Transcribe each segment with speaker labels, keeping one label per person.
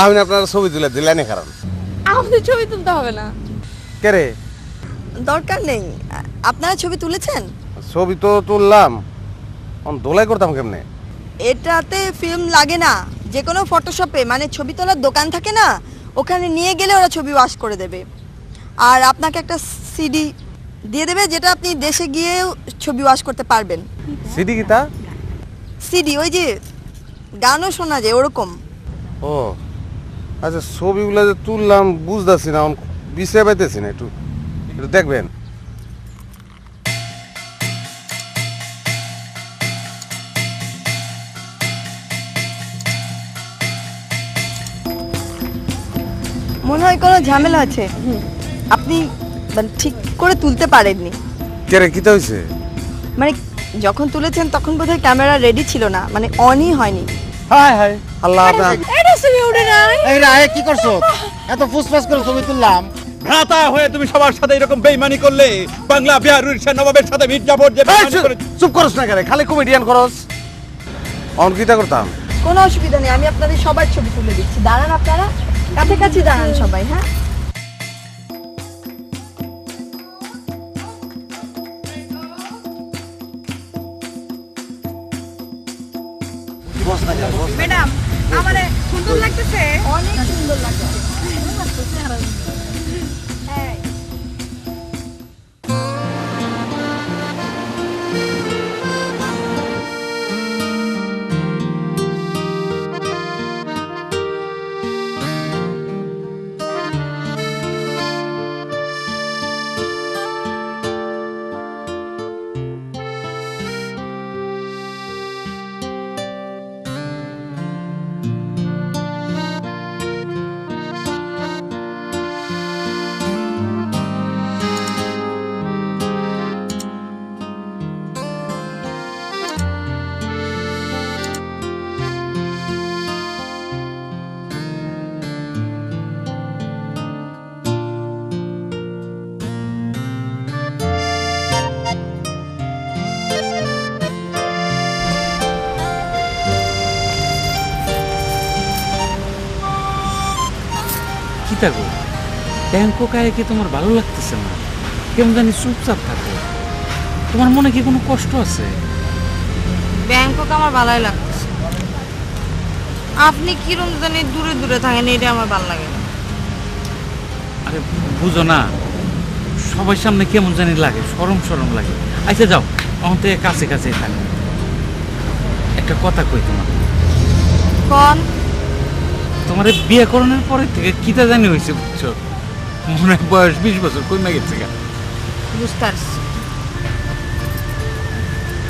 Speaker 1: আমি আপনার ছবি তুলে দিলেন কারণ।
Speaker 2: আপনি ছবি তুলতে হবে না।
Speaker 1: কে রে?
Speaker 3: দরকার নেই। আপনারা ছবি তুলেছেন?
Speaker 1: ছবি তো তুললাম। আমি দোলাই করতাম কেমনে?
Speaker 3: এটাতে ফিল্ম লাগে না। যে কোনো ফটোশপে মানে ছবি তোলার দোকান থাকে না ওখানে নিয়ে গেলে ওরা ছবি ওয়াশ করে দেবে। আর আপনাকে একটা সিডি দিয়ে দেবে যেটা আপনি দেশে গিয়েও ছবি ওয়াশ করতে পারবেন।
Speaker 1: সিডি কিতা
Speaker 3: সিডি ওই যে গানও শোনা যায় ওরকম।
Speaker 1: ও আচ্ছা ছবিগুলো যে তুললাম বুঝতেছি না বিষয় পাইতেছি না একটু। একটু দেখবেন।
Speaker 3: মনে হয় কোনো ঝামেলা আছে। আপনি মানে ঠিক করে তুলতে পারেননি।
Speaker 1: কে রে কিতা হয়েছে
Speaker 3: মানে যখন তুলেছেন তখন বোধহয় ক্যামেরা রেডি ছিল না। মানে অনই হয়নি।
Speaker 4: হাই হাই
Speaker 1: আল্লাহ আপনার
Speaker 2: এটা ছবি উঠে নাই।
Speaker 4: এই রায় কি করছ? এত ফুসফাস করে ছবি তুললাম।
Speaker 5: ভ্রাতা হয়ে তুমি সবার সাথে এরকম বেইমানি করলে বাংলা বিহার উড়িষ্যা নবাবের সাথে মির্জাফর যে
Speaker 1: এই, চুপ-
Speaker 5: করে
Speaker 1: না কেন? খালি কমেডিয়ান করস। অন করতাম
Speaker 3: কোনো অসুবিধা নেই আমি আপনাদের সবার ছবি তুলে দিচ্ছি। দাঁড়ান আপনারা। কাছাকাছি দাঁড়ান সবাই হ্যাঁ?
Speaker 2: ম্যাডাম আমার সুন্দর লাগতেছে।
Speaker 3: অনেক সুন্দর লাগছে
Speaker 6: থাকো। ব্যাংকক আয় কি তোমার ভালো লাগতেছে না? কেমন জানি চুপচাপ থাকো। তোমার মনে কি কোনো কষ্ট আছে?
Speaker 2: ব্যাংকক আমার ভালোই লাগতেছে। আপনি কিরম জানি দূরে দূরে থাকেন এটা আমার ভালো লাগে না।
Speaker 6: আরে বুঝো না সবার সামনে কেমন জানি লাগে সরম সরম লাগে। আচ্ছা যাও আমার তো কাছে কাছে থাকো। একটা কথা কই তোমার
Speaker 2: কোন?
Speaker 6: তোমার বিয়ে করানোর পরে থেকে কিতা জানি হয়েছে বুঝছ? মনে হয় বয়স বিশ বছর কমে গেছে গা?
Speaker 2: বুঝতে পারছি।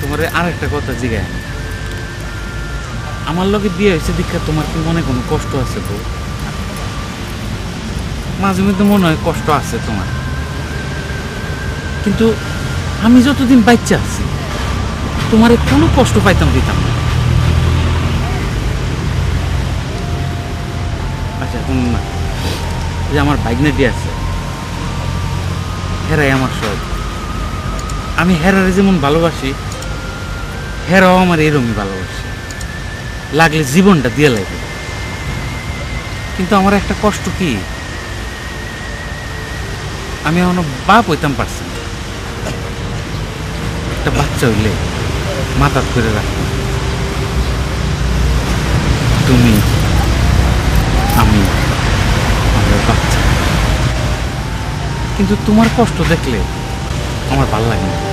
Speaker 6: তোমার আরেকটা কথা জিগায় আমার লগে বিয়ে হয়েছে দীক্ষা তোমার কি মনে কোনো কষ্ট আছে তো মাঝে মধ্যে মনে হয় কষ্ট আছে তোমার। কিন্তু আমি যতদিন বাচ্চা আছি তোমার কোনো কষ্ট পাইতাম দিতাম না। না। যে আমার বাইকনেটি আছে, হেরাই আমার সব। আমি হেরারে যেমন ভালোবাসি, হেরাও আমার এরমই ভালোবাসি। লাগলে জীবনটা দিয়ে লাগবে কিন্তু আমার একটা কষ্ট কি? আমি এখনও বাপ হইতাম পারছি না। একটা বাচ্চা হইলে মাথার করে রাখতাম। তুমি আমি আমাদের বাচ্চা কিন্তু তোমার কষ্ট দেখলে আমার ভালো লাগে না।